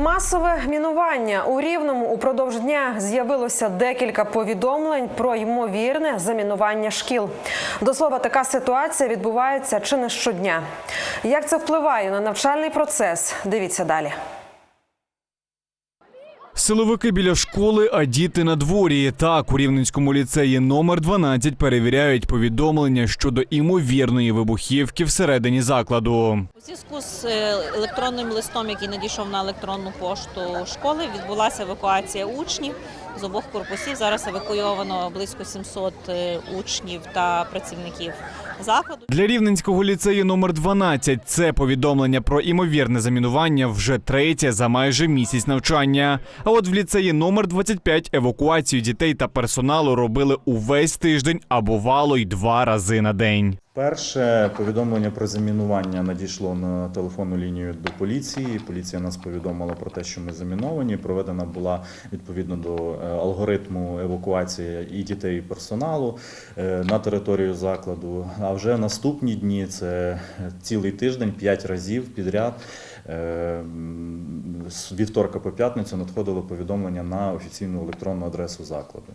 Масове мінування у рівному упродовж дня з'явилося декілька повідомлень про ймовірне замінування шкіл. До слова, така ситуація відбувається чи не щодня. Як це впливає на навчальний процес? Дивіться далі. Силовики біля школи, а діти на дворі. Так, у Рівненському ліцеї номер 12 перевіряють повідомлення щодо імовірної вибухівки всередині закладу. У зв'язку з е, електронним листом, який надійшов на електронну пошту школи, відбулася евакуація учнів з обох корпусів. Зараз евакуйовано близько 700 е, учнів та працівників закладу. Для рівненського ліцею номер 12 це повідомлення про імовірне замінування вже третє за майже місяць навчання. А от в ліцеї номер 25 евакуацію дітей та персоналу робили увесь тиждень, а бувало й два рази на день. Перше повідомлення про замінування надійшло на телефонну лінію до поліції. Поліція нас повідомила про те, що ми заміновані. Проведена була відповідно до е, алгоритму евакуації і дітей, і персоналу е, на територію закладу. А вже наступні дні це цілий тиждень, п'ять разів підряд. е, З вівторка по п'ятницю надходило повідомлення на офіційну електронну адресу закладу.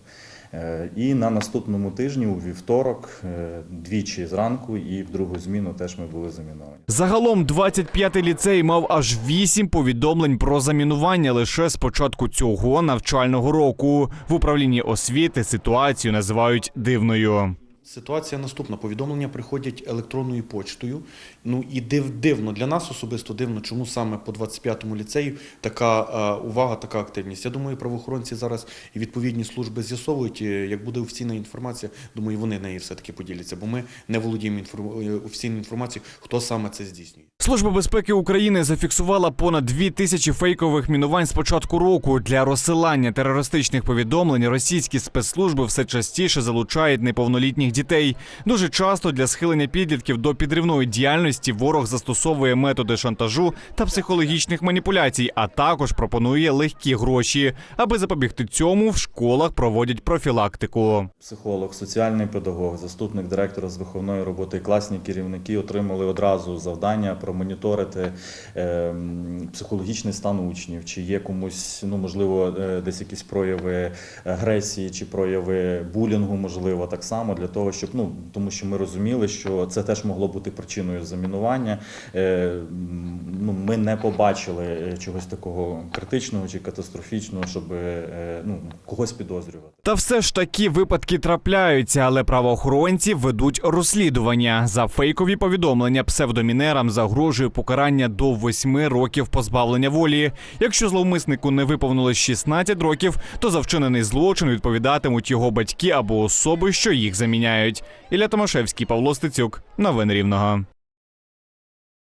Е, І на наступному тижні, у вівторок, е, двічі зранку і в другу зміну теж ми були заміновані. Загалом 25-й ліцей мав аж 8 повідомлень про замінування лише з початку цього навчального року. В управлінні освіти ситуацію називають дивною. Ситуація наступна. Повідомлення приходять електронною почтою. Ну і див, дивно для нас особисто дивно, чому саме по 25-му ліцею така е, увага, така активність. Я думаю, правоохоронці зараз і відповідні служби з'ясовують. е, Як буде офіційна інформація, думаю, вони нею все таки поділяться, бо ми не володіємо е, офіційною інформацією, хто саме це здійснює. Служба безпеки України зафіксувала понад дві тисячі фейкових мінувань з початку року. Для розсилання терористичних повідомлень російські спецслужби все частіше залучають неповнолітніх дітей. Дуже часто для схилення підлітків до підривної діяльності ворог застосовує методи шантажу та психологічних маніпуляцій, а також пропонує легкі гроші. Аби запобігти цьому, в школах проводять профілактику. Психолог, соціальний педагог, заступник директора з виховної роботи класні керівники отримали одразу завдання промоніторити е, психологічний стан учнів, чи є комусь, ну можливо, е, десь якісь прояви агресії чи прояви булінгу, можливо, так само для того, щоб ну тому, що ми розуміли, що це теж могло бути причиною замінування. Е, ну, ми не побачили е, чогось такого критичного чи катастрофічного, щоб е, ну когось підозрювати. Та все ж такі випадки трапляються, але правоохоронці ведуть розслідування. За фейкові повідомлення псевдомінерам загрожує покарання до 8 років позбавлення волі. Якщо зловмиснику не виповнилось 16 років, то за вчинений злочин відповідатимуть його батьки або особи, що їх заміняють. Ілля Томашевський, Павло Стецюк. Новини Рівного.